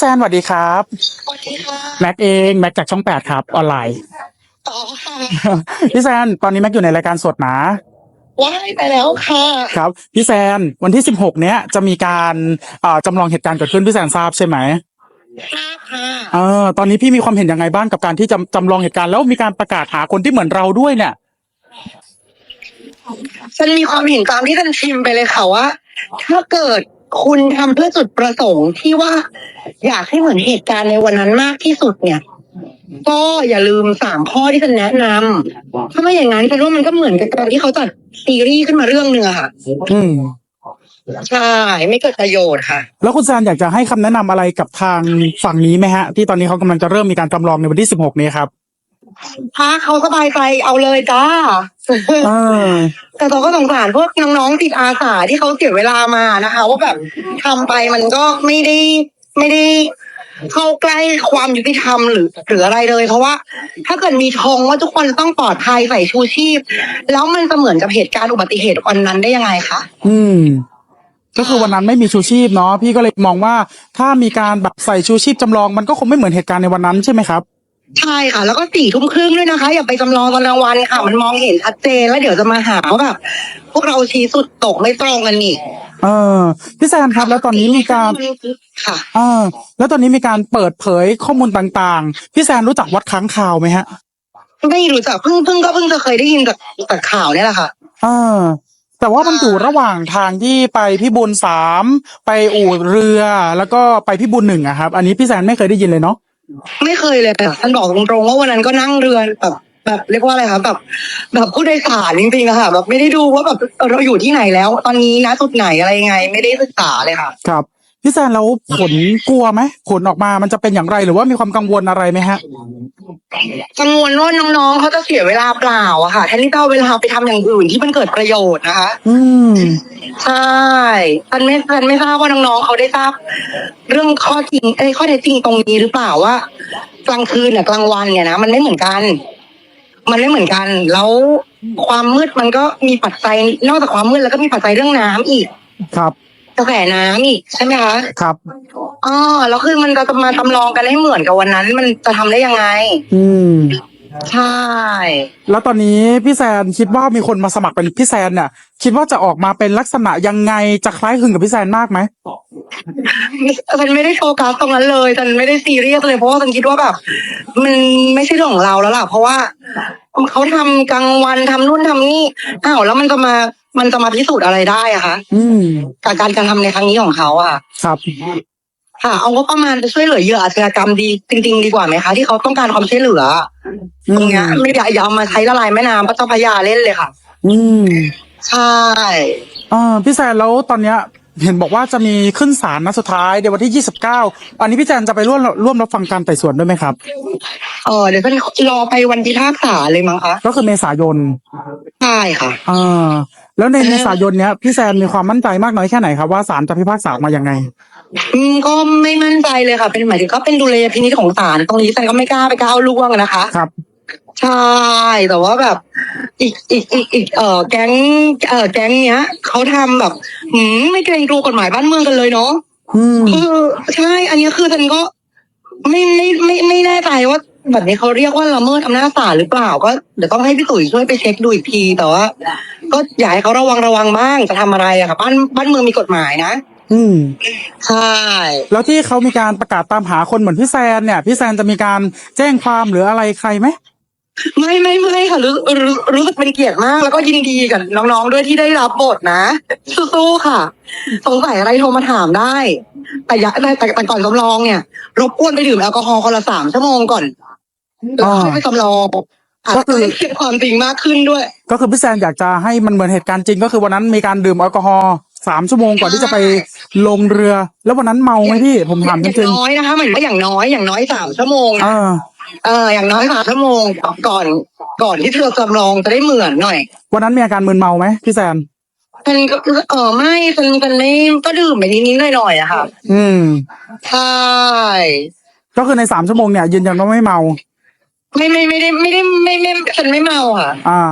แซนสวัสดีครับสวัสดีค่ะแม็กเองแม็กจากช่องแปดครับออนไลน์ต่อค่ะพี่แซนตอนนี้แม็กอยู่ในรายการสดนะว้ายไปแล้วค่ะครับพี่แซนวันที่สิบหกเนี้ยจะมีการเอ่อจำลองเหตุการณ์เกิดขึ้นพี่แซนทราบใช่ไหมทราบค่ะเออตอนนี้พี่มีความเห็นยังไงบ้างกับการที่จำจำลองเหตุการณ์แล้วมีการประกาศหาคนที่เหมือนเราด้วยเนี่ยฉันมีความเห็นตามที่ท่านพิมพ์ไปเลยค่ะว่า ถ้าเกิด คุณทำเพื่อจุดประสงค์ที่ว่าอยากให้เหมือนเหตุการณ์ในวันนั้นมากที่สุดเนี่ยก็อย่าลืมสามข้อที่ฉันแนะนำถ้าไม่อย่างนั้นฉันว่ามันก็เหมือนกับการที่เขาจัดซีรีส์ขึ้นมาเรื่องหนึ่งอะค่ะอืมใช่ไม่เกิดประโยชน์ค่ะ แล้วคุณแซนอยากจะให้คำแนะนำอะไรกับทางฝั่งนี้ไหมฮะ ที่ตอนนี้เขากำลังจะเริ่มมีการจำลองในวันที่สิบหกนี้ครับ ถ้าเขาสบายใจเอาเลยจ้า เออ แต่เราก็สงสารพวกน้องๆติดอาสาที่เขาเสียเวลามานะคะว่าแบบทำไปมันก็ไม่ได้ไม่ได้เข้าใกล้ความยุติธรรมหรือหรืออะไรเลย เพราะว่า ถ้าเกิดมีธงว่าทุกคนต้องปลอดภัยใส่ชูชีพ แล้วมันจะเหมือนกับเหตุการณ์อุบัติเหตุวันนั้นได้ยังไงคะ อืม ก็คือวันนั้นไม่มีชูชีพเนาะพี่ก็เลยมองว่า ถ้ามีการแบบใส่ชูชีพจำลองมันก็คงไม่เหมือนเหตุการณ์ในวันนั้นใช่ไหมครับ ใช่ค่ะ แล้วก็สี่ทุ่มครึ่งด้วยนะคะ อย่าไปจำลองตอนกลางวันค่ะ มันมองเห็นชัดเจนแล้วเดี๋ยวจะมาหาว่าแบบพวกเราชี้สุดตกไม่ตรงกันนี่เออพี่แซนครับ แล้วตอนนี้มีการค่ะเออแล้วตอนนี้มีการเปิดเผยข้อมูลต่างๆ พี่แซนรู้จักวัดค้างคาวไหมฮะ ไม่รู้จักเพิ่งเพิ่งก็เพิ่งจะเคยได้ยินจากจากข่าวเนี่ยแหละค่ะเออแต่ว่ามันอยู่ระหว่างทางที่ไปพิบูลสามไปอู่เรือแล้วก็ไปพิบูลหนึ่งอะครับ อันนี้พี่แซนไม่เคยได้ยินเลยเนาะ ไม่เคยเลยค่ะท่านบอกตรงๆว่าวันนั้นก็นั่งเรือแบบแบบเรียกว่าอะไรคะแบบแบบผู้โดยสารจริงๆอะค่ะ แบบไม่ได้ดูว่าแบบเออเราอยู่ที่ไหนแล้ว ตอนนี้นะจุดไหนอะไรยังไง ไม่ได้ศึกษาเลยค่ะ ครับ พี่แซนแล้วผลกลัวไหมผลออกมามันจะเป็นอย่างไรหรือว่ามีความกังวลอะไรไหมฮะ กังวลว่าน้องๆเขาจะเสียเวลาเปล่าอะค่ะแทนที่จะเอาเวลาไปทำอย่างอื่นที่มันเกิดประโยชน์นะคะ อืม ใช่ท่านไม่ท่านไม่ทราบว่าน้องๆเขาได้ทราบ เรื่องข้อจริงเอ้ยข้อเท็จจริงตรงนี้หรือเปล่าว่ากลางคืนเนี่ยกลางวันเนี่ยนะมันไม่เหมือนกัน มันไม่เหมือนกัน แล้วความมืดมันก็มีปัจจัยนอกจากความมืดแล้วก็มีปัจจัยเรื่องน้ำอีก ครับ กระแสน้ำอีกใช่ไหมคะครับ อ๋อแล้วคือมันจะมาจำลองกันให้เหมือนกับวันนั้น มันจะทำได้ยังไง อืม ใช่ แล้วตอนนี้พี่แซนคิดว่ามีคนมาสมัครเป็นพี่แซนเนี่ยคิดว่าจะออกมาเป็นลักษณะยังไงจะคล้ายคลึงกับพี่แซนมากไหมฉันไม่ได้โฟกัสตรงนั้นเลยฉันไม่ได้ซีเรียสเลยเพราะว่าฉันคิดว่าแบบ มันไม่ใช่เรื่องของเราแล้วล่ะ เพราะว่าเขาทำกลางวันทำนู่นทำนี่อ้าวแล้วมันจะมามันจะมาพิสูจน์อะไรได้อะคะอืมกับการการทำในครั้งนี้ของเขาอะครับค่ะเอางบประมาณไปช่วยเหลือเหยื่ออาชญากรรมดีจริง ๆ ดีกว่าไหมคะที่เขาต้องการความช่วยเหลืออื ตรงมเนี้ยไม่อยากอย่าเอามาใช้ละลายแม่น้ำพระเจ้าพระยาเล่นเลยค่ะ อืมใช่ เออพี่แซนแล้วตอนเนี้ยเห็นบอกว่าจะมีขึ้นศาลนัดสุดท้ายในวันที่ยี่สิบเก้าอันนี้พี่แซนจะไปร่วมร่วมรับฟังการไต่สวนด้วยไหมครับ เออเดี๋ยวฉันรอไปวันพิพากษาเลยมั้งคะก็คือเมษายนใช่ค่ะ อ่าแล้วในเมษายนเนี้ยพี่แซนมีความมั่นใจมากน้อยแค่ไหนครับว่าศาลจะพิพากษาออกมายังไง อืมก็ไม่มั่นใจเลยค่ะ เป็นหมายถึงก็เป็นดุลยพินิจของศาลตรงนี้ฉันก็ไม่กล้าไปก้าวล่วงอะนะคะ ครับ ใช่ แต่ว่าแบบ อีกอีกอีกอีกเออแก๊งเออแก๊งเนี้ยเขาทำแบบหืมไม่เกรงกลัวกฎหมายบ้านเมืองกันเลยเนาะอืมคือใช่ อันนี้คือฉันก็ไม่ไม่ไม่ไม่แน่ใจว่าแบบนี้เขาเรียกว่าละเมิดอำนาจศาลหรือเปล่า ก็เดี๋ยวต้องให้พี่ตุ๋ยช่วยไปเช็คดูอีกทีแต่ว่าก็อยากให้เขาระวังระวังบ้างจะทำอะไรอะค่ะบ้านบ้านเมืองมีกฎหมายนะอืม ใช่ แล้วที่เขามีการประกาศตามหาคนเหมือนพี่แซนเนี่ย พี่แซนจะมีการแจ้งความหรืออะไรใครไหม ไม่ไม่ไม่ค่ะรู้รู้รู้สึกเป็นเกียรติมาก แล้วก็ยินดีกับน้องๆด้วยที่ได้รับบทนะสู้ๆค่ะ สงสัยอะไรโทรมาถามได้ แต่อยาแต่แต่แต่ก่อนจำลองเนี่ย รบกวนไปดื่มแอลกอฮอล์คนละสามชั่วโมงก่อนแล้วค่อยไปจำลองะก็คือจะได้เก็บความจริงมากขึ้นด้วย ก็คือพี่แซนอยากจะให้มันเหมือนเหตุการณ์จริง ก็คือวันนั้นมีการดื่มแอลกอฮอล์สามชั่วโมงก่อนที่จะไปลงเรือ แล้ววันนั้นเมาไหมพี่ผมถามอจย่างริงน้อยนะคะเหมือนว่าอย่างน้อยอย่างน้อยสามชั่วโมงๆเออ เอออย่างน้อยสามชั่วโมงก่อนก่อนที่เธอจำลองจะได้เหมือนหน่อยวันนั้นมีอาการมึนเมาไหมพี่แซนฉันก็เออไม่ฉันฉันไม่ก็ดื่มไปนิดๆหน่อยๆอะค่ะอืม ใช่ก็คือในสามชั่วโมงเนี่ยยืนยันว่าไม่เมา ไม่ไม่ไม่ได้ไม่ได้ไม่ไม่ฉันไม่เมาค่ะ อ่า